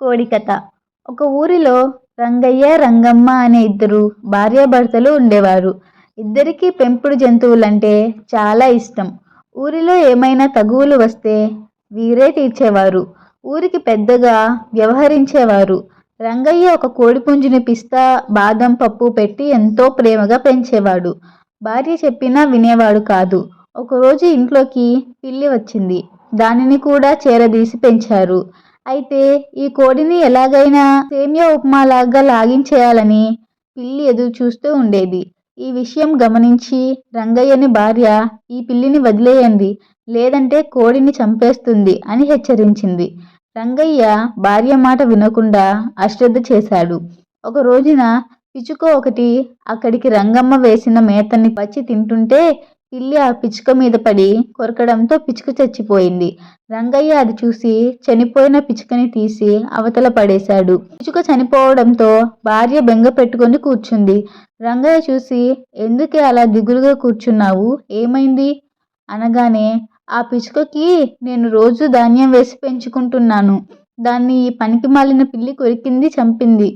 కోడి కథ. ఒక ఊరిలో రంగయ్య రంగమ్మ అనే ఇద్దరు భార్యాభర్తలు ఉండేవారు. ఇద్దరికీ పెంపుడు జంతువులంటే చాలా ఇష్టం. ఊరిలో ఏమైనా తగువులు వస్తే వీరే తీర్చేవారు. ఊరికి పెద్దగా వ్యవహరించేవారు. రంగయ్య ఒక కోడిపుంజుని పిస్తా బాదం పప్పు పెట్టి ఎంతో ప్రేమగా పెంచేవాడు. భార్య చెప్పినా వినేవాడు కాదు. ఒకరోజు ఇంట్లోకి పిల్లి వచ్చింది. దానిని కూడా చేరదీసి పెంచారు. అయితే ఈ కోడిని ఎలాగైనా సేమియా ఉప్మాలాగా లాగించేయాలని పిల్లి ఎదురు చూస్తూ ఉండేది. ఈ విషయం గమనించి రంగయ్యని భార్య ఈ పిల్లిని వదిలేయండి లేదంటే కోడిని చంపేస్తుంది అని హెచ్చరించింది. రంగయ్య భార్య మాట వినకుండా అశ్రద్ధ చేశాడు. ఒక రోజున పిచుకో ఒకటి అక్కడికి రంగమ్మ వేసిన మేతని పచ్చి తింటుంటే పిల్లి ఆ పిచ్చుక మీద పడి కొరకడంతో పిచ్చుక చచ్చిపోయింది. రంగయ్య అది చూసి చనిపోయిన పిచ్చుకని తీసి అవతల పడేశాడు. పిచ్చుక చనిపోవడంతో భార్య బెంగ పెట్టుకొని కూర్చుంది. రంగయ్య చూసి ఎందుకే అలా దిగులుగా కూర్చున్నావు? ఏమైంది? అనగానే ఆ పిచ్చుకకి నేను రోజు ధాన్యం వేసి పెంచుకుంటున్నాను. దాన్ని ఈ పనికి మాలిన పిల్లి కొరికింది చంపింది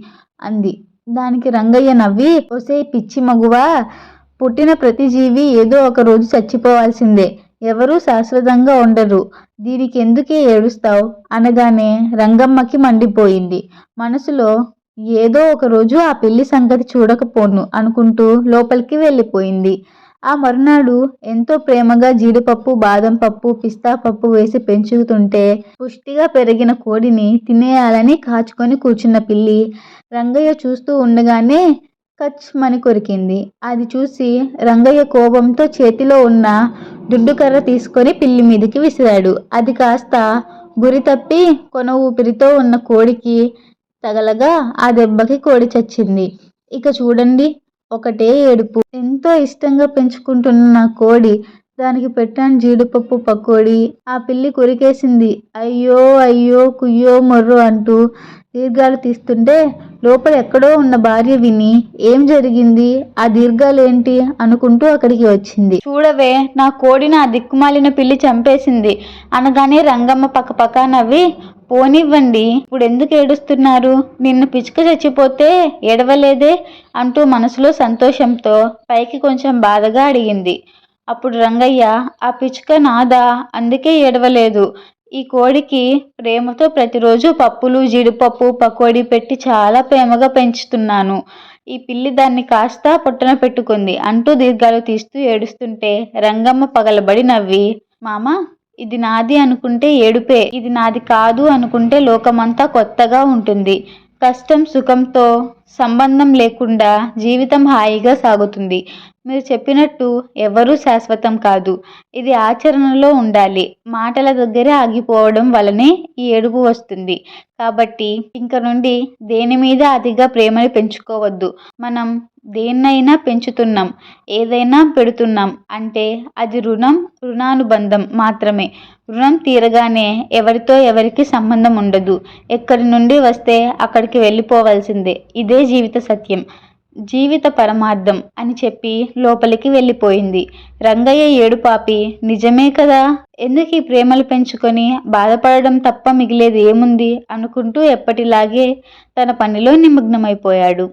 అంది. దానికి రంగయ్య నవ్వి ఒసే పిచ్చి మగువా పుట్టిన ప్రతి జీవి ఏదో ఒక రోజు చచ్చిపోవాల్సిందే. ఎవరూ శాశ్వతంగా ఉండరు. దీనికి ఎందుకే ఏడుస్తావు? అనగానే రంగమ్మకి మండిపోయింది. మనసులో ఏదో ఒక రోజు ఆ పెళ్ళి సంగతి చూడకపోను అనుకుంటూ లోపలికి వెళ్ళిపోయింది. ఆ మరునాడు ఎంతో ప్రేమగా జీడిపప్పు బాదం పప్పు పిస్తా పప్పు వేసి పెంచుతుంటే పుష్టిగా పెరిగిన కోడిని తినేయాలని కాచుకొని కూర్చున్న పిల్లి రంగయ్య చూస్తూ ఉండగానే కచ్ మని కొరికింది. అది చూసి రంగయ్య కోపంతో చేతిలో ఉన్న దుడ్డుకర్ర తీసుకొని పిల్లి మీదకి విసిరాడు. అది కాస్త గురి తప్పి కొన ఊపిరితో ఉన్న కోడికి తగలగా ఆ దెబ్బకి కోడి చచ్చింది. ఇక చూడండి ఒకటే ఏడుపు. ఎంతో ఇష్టంగా పెంచుకుంటున్న నా కోడి దానికి పెట్టాను జీడిపప్పు పకోడి. ఆ పిల్లి కొరికేసింది. అయ్యో అయ్యో కుయ్యో మొర్రో అంటూ దీర్ఘాలు తీస్తుంటే లోపల ఎక్కడో ఉన్న భార్య విని ఏం జరిగింది? ఆ దీర్ఘాలు ఏంటి అనుకుంటూ అక్కడికి వచ్చింది. చూడవే నా కోడిని ఆ దిక్కుమాలిన పిల్లి చంపేసింది. అనగానే రంగమ్మ పక్కపక్క నవ్వి పోనివ్వండి ఇప్పుడు ఎందుకు ఏడుస్తున్నారు? నిన్న పిచ్చుక చచ్చిపోతే ఏడవలేదే? అంటూ మనసులో సంతోషంతో పైకి కొంచెం బాధగా అడిగింది. అప్పుడు రంగయ్య ఆ పిచ్చుక నాదా? అందుకే ఏడవలేదు. ఈ కోడికి ప్రేమతో ప్రతిరోజు పప్పులు జీడిపప్పు పకోడీ పెట్టి చాలా ప్రేమగా పెంచుతున్నాను. ఈ పిల్లి దాన్ని కాస్త పొట్టన పెట్టుకుంది. అంటూ దీర్ఘాలు తీస్తూ ఏడుస్తుంటే రంగమ్మ పగలబడి నవ్వి మామ ఇది నాది అనుకుంటే ఏడుపే. ఇది నాది కాదు అనుకుంటే లోకమంతా కొత్తగా ఉంటుంది. కష్టం సుఖంతో సంబంధం లేకుండా జీవితం హాయిగా సాగుతుంది. మీరు చెప్పినట్టు ఎవరూ శాశ్వతం కాదు. ఇది ఆచరణలో ఉండాలి. మాటల దగ్గరే ఆగిపోవడం వలనే ఈ ఏడుపు వస్తుంది. కాబట్టి ఇంక నుండి దేని మీద అతిగా ప్రేమను పెంచుకోవద్దు. మనం దేన్నైనా పెంచుతున్నాం ఏదైనా పెడుతున్నాం అంటే అది రుణం రుణానుబంధం మాత్రమే. రుణం తీరగానే ఎవరితో ఎవరికి సంబంధం ఉండదు. ఎక్కడి నుండి వస్తే అక్కడికి వెళ్ళిపోవాల్సిందే. ఇదే జీవిత సత్యం. జీవిత పరమార్థం అని చెప్పి లోపలికి వెళ్ళిపోయింది. రంగయ్య ఏడుపాపి నిజమే కదా? ఎందుకు ఈ ప్రేమలు పెంచుకొని బాధపడడం తప్ప మిగిలేది ఏముంది? అనుకుంటూ ఎప్పటిలాగే తన పనిలో నిమగ్నమైపోయాడు.